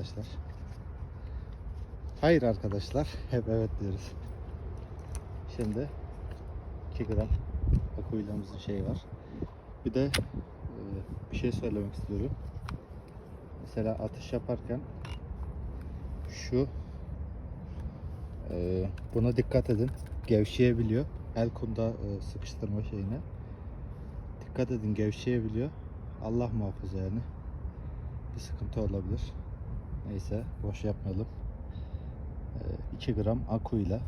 arkadaşlar. Hayır arkadaşlar. Hep evet diyoruz. Şimdi 2 gram akuylamızın şeyi var. Bir de e, bir şey söylemek istiyorum. Mesela atış yaparken şu e, buna dikkat edin. Gevşeyebiliyor. El kunda e, sıkıştırma şeyine. Dikkat edin gevşeyebiliyor. Allah muhafaza yani. Bir sıkıntı olabilir. Neyse boş yapmayalım. E, 2 gram akuyla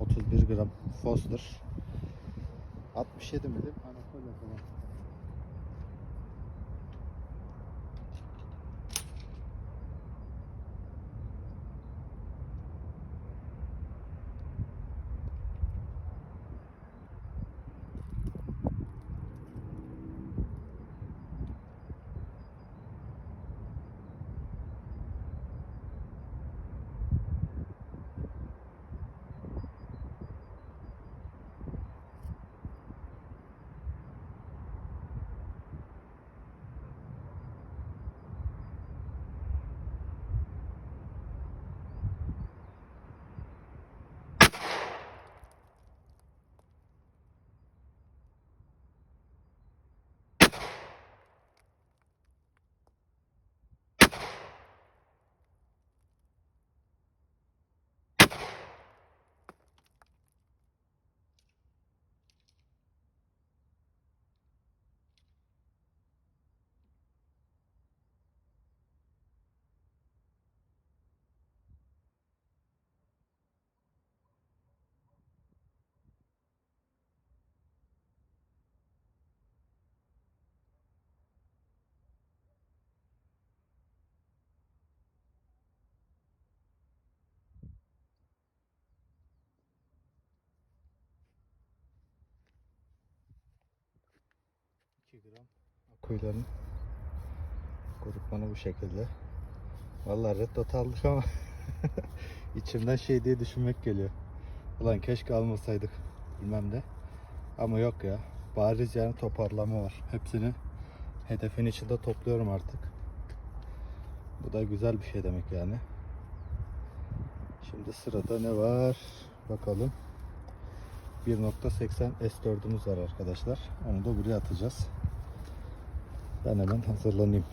31 gram Foster 67 milim anakolla falan. Gram akuyların grupmanı bu şekilde. Vallahi red dot aldık ama içimden şey diye düşünmek geliyor. Ulan keşke almasaydık bilmem de. Ama yok ya. Bariz yani toparlama var. Hepsini hedefin içinde topluyorum artık. Bu da güzel bir şey demek yani. Şimdi sırada ne var? Bakalım. 1.80 S4'ümüz var arkadaşlar. Onu da buraya atacağız. Ben hemen hazırlanayım.